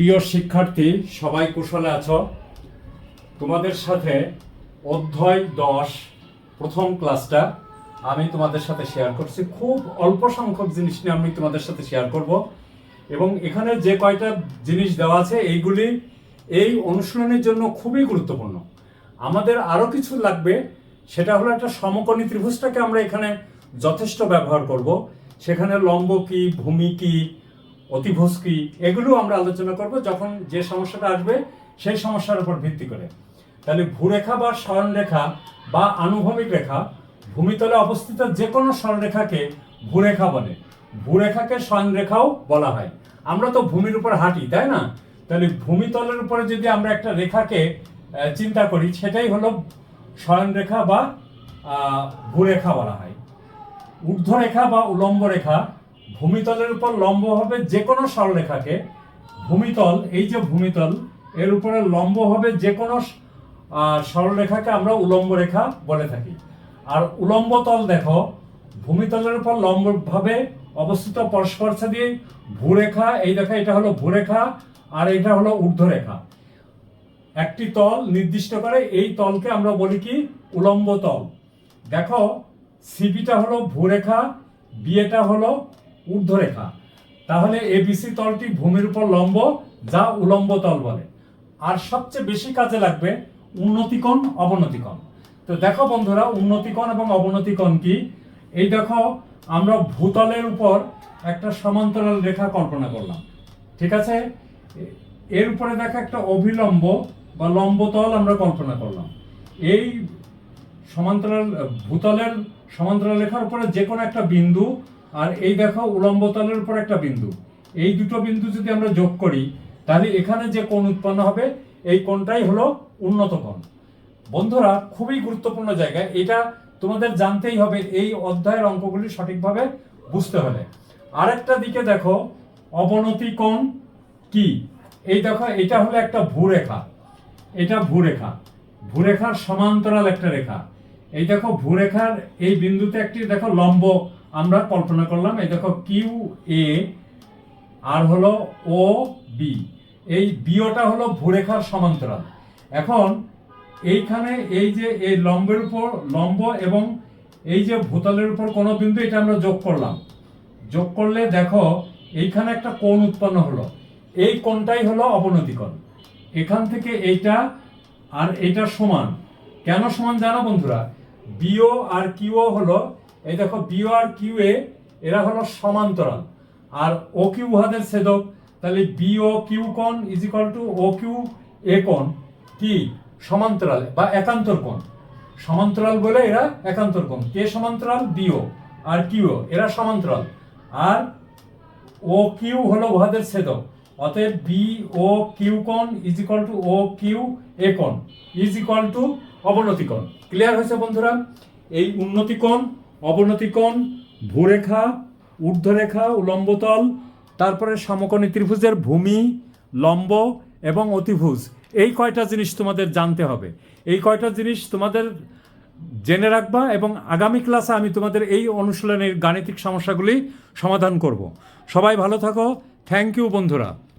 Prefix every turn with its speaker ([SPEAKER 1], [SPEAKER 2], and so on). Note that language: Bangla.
[SPEAKER 1] প্রিয় শিক্ষার্থী, সবাই কুশলে আছো? তোমাদের সাথে অধ্যায় দশ, প্রথম ক্লাসটা আমি তোমাদের সাথে শেয়ার করছি। খুব অল্প সংখ্যক জিনিস নিয়ে আমি তোমাদের সাথে শেয়ার করব। এবং এখানে যে কয়টা জিনিস দেওয়া আছে, এইগুলি এই অনুশীলনের জন্য খুবই গুরুত্বপূর্ণ। আমাদের আরও কিছু লাগবে, সেটা হলো একটা সমকোণী ত্রিভুজটাকে আমরা এখানে যথেষ্ট ব্যবহার করব। সেখানে লম্ব কি, ভূমি কি অতিভুজ কি এগুলো আমরা আলোচনা করব যখন যে সমস্যাটা আসবে সেই সমস্যার উপর ভিত্তি করে। তাহলে ভূরেখা বা সরলরেখা বা আনুভূমিক রেখা ভূমিতলে অবস্থিত যে কোনো সরলরেখাকে ভূরেখা বলে। ভূরেখাকে সয়নরেখাও বলা হয়। আমরা তো ভূমির উপর হাঁটি, তাই না? তাহলে ভূমিতলের উপরে যদি আমরা একটা রেখাকে চিন্তা করি, সেটাই হলো সয়নরেখা বা ভূরেখা বলা হয়। ঊর্ধ্বরেখা বা উলম্ব রেখা ভূমিতলের উপর লম্ব হবে যে কোনো সরলরেখাকে। ভূমিতল, এই যে ভূমিতল, এর উপরে লম্ব হবে যে কোনো সরলরেখাকে আমরা উলম্ব রেখা বলে থাকি। আর উলম্ব তল দেখো, ভূমিতলের উপর লম্বভাবে অবস্থিত পরস্পর দিয়ে ভূরেখা, এই দেখা এটা হলো ভূরেখা আর এটা হলো ঊর্ধ্বরেখা। একটি তল নির্দিষ্ট করে এই তলকে আমরা বলি কি? উলম্ব তল। দেখো সিবিটা হলো ভূরেখা বিএটা হলো ঊর্ধ্বরেখা। তাহলে এবিসি তলটি ভূমির উপর লম্ব, যা উলম্ব তল বলে। আর সবচেয়ে বেশি কাজে লাগবে উন্নতিকোণ, অবনতিকোণ। তো দেখো বন্ধুরা, উন্নতিকোণ এবং অবনতিকোণ কি? এই দেখো, আমরা ভূতলের উপর একটা সমান্তরাল রেখা কল্পনা করলাম। ঠিক আছে? এর উপরে দেখো একটা অভিলম্ব বা লম্বতল আমরা কল্পনা করলাম। এই সমান্তরাল, ভূতলের সমান্তরাল রেখার উপরে যে কোনো একটা বিন্দু আর এই দেখো উলম্ব তলের উপর একটা বিন্দু। এই দুটো বিন্দু যদি আমরা যোগ করি, তাহলে এখানে যে কোণ উৎপন্ন হবে, এই কোণটাই হলো উন্নত কোণ। বন্ধুরা, খুবই গুরুত্বপূর্ণ জায়গা। এটা তোমাদের জানতেই হবে, এই অধ্যায়ের অঙ্কগুলি সঠিকভাবে বুঝতে হলে। আরেকটা দিকে দেখো, অবনতি কোণ কি? এই দেখো, এটা হলো একটা ভূরেখা। এটা ভূরেখা। ভূরেখার সমান্তরাল একটা রেখা। এই দেখো, ভূরেখার এই বিন্দুতে একটি, দেখো, লম্ব আমরা কল্পনা করলাম, এই দেখো কিউ এ আর হলো ও বি এই বিওটা হলো ভূরেখার সমান্তরাল। এখন এইখানে এই যে এই লম্বের উপর লম্ব এবং এই যে ভূতলের উপর কোনো বিন্দু, এটা আমরা যোগ করলাম। যোগ করলে দেখো, এইখানে একটা কোণ উৎপন্ন হলো। এই কোণটাই হলো অবনতি কোণ এখান থেকে এইটা আর এটা সমান। কেন সমান জানো বন্ধুরা? বিও আর কিউ হলো এই দেখো বিও আর কিউ এ এরা হলো সমান্তরাল। আর ও কিউ উহাদের ছেদক, তাহলে বিও কিউ কোণ is equal to O Q A কোণ কি সমান্তরাল বা একান্তর কোণ। সমান্তরাল বলে এরা একান্তর কোণ। কে সমান্তরাল বিও আর কিউ এরা সমান্তরাল। আর ও কিউ হলো উহাদের ছেদক, অতএব বি ও কিউ কোণ is equal to O Q A কোণ ইজ ইকাল টু অবনতি কোণ। ক্লিয়ার হয়েছে বন্ধুরা? এই উন্নতি কোণ অবনতি কোণ ভূরেখা, ঊর্ধ্বরেখা, উলম্বতল, তারপরে সমকোণী ত্রিভুজের ভূমি, লম্ব এবং অতিভুজ। এই কয়টা জিনিস তোমাদের জানতে হবে। এই কয়টা জিনিস তোমাদের জেনে রাখবা এবং আগামী ক্লাসে আমি তোমাদের এই অনুশীলনের গাণিতিক সমস্যাগুলি সমাধান করব। সবাই ভালো থাকো। থ্যাংক ইউ বন্ধুরা।